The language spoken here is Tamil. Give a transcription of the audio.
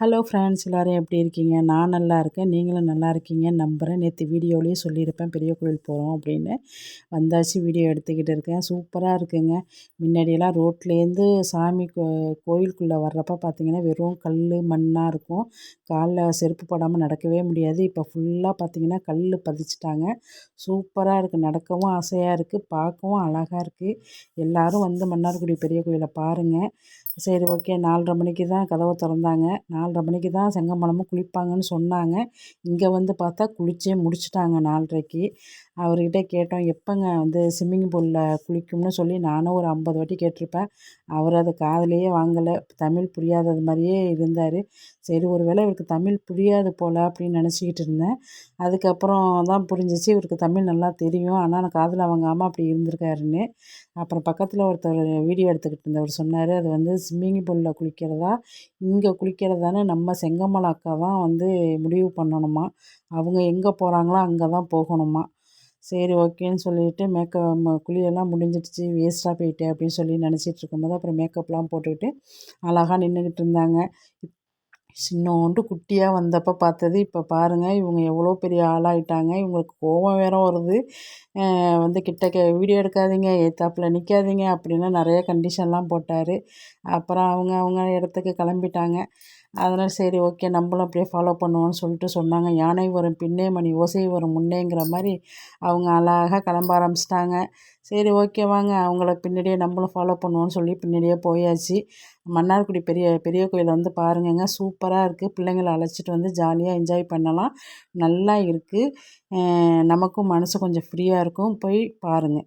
ஹலோ ஃப்ரெண்ட்ஸ் எல்லோரும் எப்படி இருக்கீங்க? நான் நல்லா இருக்கேன். நீங்களும் நல்லா இருக்கீங்கன்னு நம்புகிறேன் நேற்று வீடியோலேயே சொல்லியிருப்பேன். பெரிய கோயில் போகிறோம் அப்படின்னு வந்தாச்சு. வீடியோ எடுத்துக்கிட்டு இருக்கேன். சூப்பராக இருக்குங்க. முன்னாடியெல்லாம் ரோட்லேருந்து சாமி கோ கோயிலுக்குள்ளே வர்றப்போ பார்த்திங்கன்னா வெறும் கல் மண்ணாக இருக்கும். காலில் செருப்பு போடாமல் நடக்கவே முடியாது. இப்போ ஃபுல்லாக பார்த்திங்கன்னா கல் பதிச்சிட்டாங்க. சூப்பராக இருக்குது நடக்கவும் ஆசையாக இருக்குது பார்க்கவும் அழகாக இருக்குது எல்லோரும் வந்து மன்னார்குடி பெரிய கோயிலை பாருங்கள் சரி ஓகே. நாலரை மணிக்கு தான் கதவை திறந்தாங்க. நாலரை மணிக்கு தான் செங்கமலமும் குளிப்பாங்கன்னு சொன்னாங்க. இங்கே வந்து பார்த்தா குளிச்சே முடிச்சிட்டாங்க நாலரைக்கு. அவர்கிட்ட கேட்டோம் எப்போங்க வந்து ஸ்விம்மிங் பூலில் குளிக்கும்னு சொல்லி நானும் ஒரு ஐம்பது வாட்டி கேட்டிருப்பேன். அவர் அதை காதுலேயே வாங்கலை. தமிழ் புரியாதது மாதிரியே இருந்தார். சரி ஒரு வேளை இவருக்கு தமிழ் புரியாது போல் அப்படின்னு நினச்சிக்கிட்டு இருந்தேன். அதுக்கப்புறம் தான் புரிஞ்சிச்சு இவருக்கு தமிழ் நல்லா தெரியும். ஆனால் நான் காதில் வாங்காமல் அப்படி இருந்திருக்காருன்னு. அப்புறம் பக்கத்தில் ஒருத்தர் வீடியோ எடுத்துக்கிட்டு இருந்தவர் சொன்னார் அது வந்து ஸ்விம்மிங் பூலில் குளிக்கிறதா? இங்கே குளிக்கிறதானே நம்ம செங்கமலை அக்கா தான் வந்து முடிவு பண்ணணுமா? அவங்க எங்கே போகிறாங்களோ அங்கே தான் போகணுமா? சரி ஓகேன்னு சொல்லிவிட்டு மேக்கப் குளியெல்லாம் முடிஞ்சிடுச்சு வேஸ்ட்டாக போயிட்டே அப்படின்னு சொல்லி நினச்சிட்டு இருக்கும்போது அப்புறம் மேக்கப்லாம் போட்டுக்கிட்டு அழகாக நின்றுக்கிட்டு இருந்தாங்க. சின்னோண்டு குட்டியாக வந்தப்போ பார்த்தது. இப்போ பாருங்கள் இவங்க எவ்வளோ பெரிய ஆளாயிட்டாங்க. இவங்களுக்கு கோபம் வேற வருது. வந்து கிட்டக்க வீடியோ எடுக்காதீங்க ஏத்தாப்பில் நிற்காதீங்க அப்படின்னு நிறைய கண்டிஷன்லாம் போட்டார். அப்புறம் அவங்க அவங்க இடத்துக்கு கிளம்பிட்டாங்க. அதனால் சரி ஓகே நம்மளும் அப்படியே ஃபாலோ பண்ணுவோம்னு சொல்லிட்டு சொன்னாங்க. யானை வரும் பின்னே மணி ஓசை வரும் முன்னேங்கிற மாதிரி அவங்க அழகாக கிளம்ப ஆரம்பிச்சிட்டாங்க. சரி ஓகே வாங்க. அவங்கள பின்னாடியே நம்மளும் ஃபாலோ பண்ணுவோம்னு சொல்லி பின்னாடியே போயாச்சு. மன்னார்குடி பெரிய பெரிய கோயில் வந்து பாருங்கங்க. சூப்பராக இருக்குது பிள்ளைங்களை அழைச்சிட்டு வந்து ஜாலியாக என்ஜாய் பண்ணலாம். நல்லா இருக்குது நமக்கும் மனசு கொஞ்சம் ஃப்ரீயாக இருக்கும். போய் பாருங்கள்